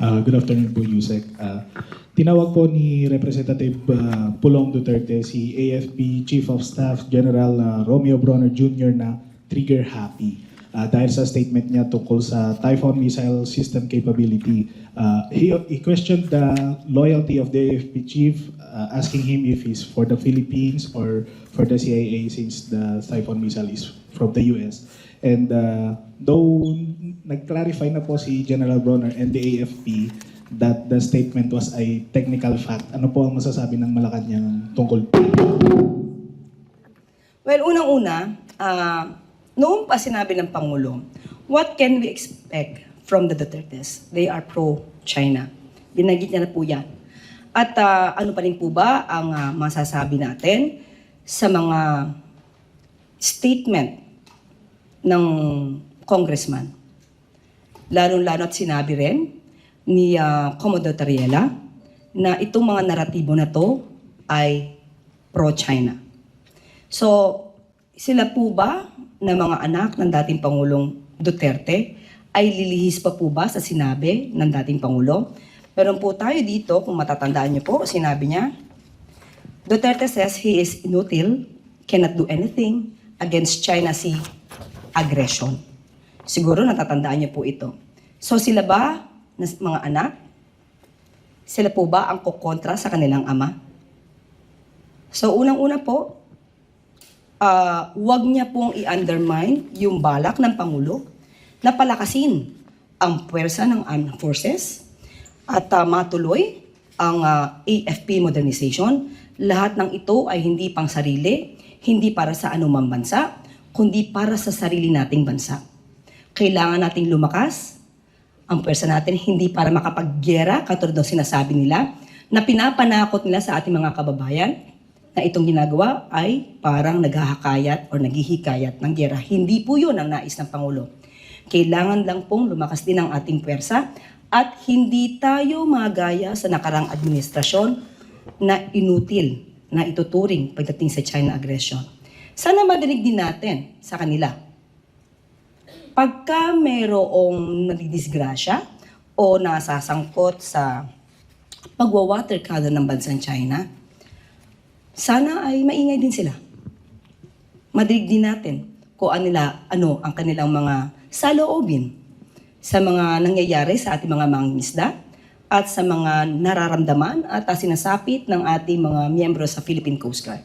Uh, good afternoon po, Yusek. Uh, tinawag po ni Representative uh, Pulong Duterte si AFP Chief of Staff General uh, Romeo Bronner Jr. na trigger happy. Uh, dahil sa statement niya tungkol sa Typhoon missile system capability. Uh, he, he questioned the loyalty of the AFP chief, uh, asking him if he's for the Philippines or for the CIA since the Typhoon missile is from the US. And uh, though nag-clarify na po si General Bronner and the AFP that the statement was a technical fact, ano po ang masasabi ng Malacanang tungkol po? Well, unang-una, ah, noong pa sinabi ng Pangulo, what can we expect from the Dutertes? They are pro-China. Binagit niya na po yan. At ah, ano pa rin po ba ang ah, masasabi natin sa mga statement ng congressman? Lalo-lalo at sinabi rin ni uh, Commodore Tariela na itong mga naratibo na to ay pro-China. So, sila po ba na mga anak ng dating Pangulong Duterte ay lilihis pa po ba sa sinabi ng dating Pangulo? Meron po tayo dito, kung matatandaan niyo po, sinabi niya, Duterte says he is inutil, cannot do anything against China Sea aggression. Siguro natatandaan niyo po ito. So sila ba, mga anak, sila po ba ang kukontra sa kanilang ama? So unang-una po, ah, wag niya pong i-undermine yung balak ng Pangulo na palakasin ang puwersa ng armed forces at ah, matuloy ang ah, AFP modernization. Lahat ng ito ay hindi pang sarili, hindi para sa anumang bansa, kundi para sa sarili nating bansa. Kailangan nating lumakas ang pwersa natin hindi para makapaggera, katulad ng sinasabi nila, na pinapanakot nila sa ating mga kababayan, na itong ginagawa ay parang naghahakayat o naghihikayat ng gera. Hindi po yun ang nais ng Pangulo. Kailangan lang pong lumakas din ang ating pwersa at hindi tayo magaya sa nakarang administrasyon na inutil na ituturing pagdating sa China aggression. Sana madinig din natin sa kanila pagka mayroong nadidisgrasya o nasasangkot sa pagwa-water cannon ng bansang China, sana ay maingay din sila. Madinig din natin kung ano, nila, ano ang kanilang mga saloobin sa mga nangyayari sa ating mga mangingisda at sa mga nararamdaman at ah, sinasapit ng ating mga miyembro sa Philippine Coast Guard.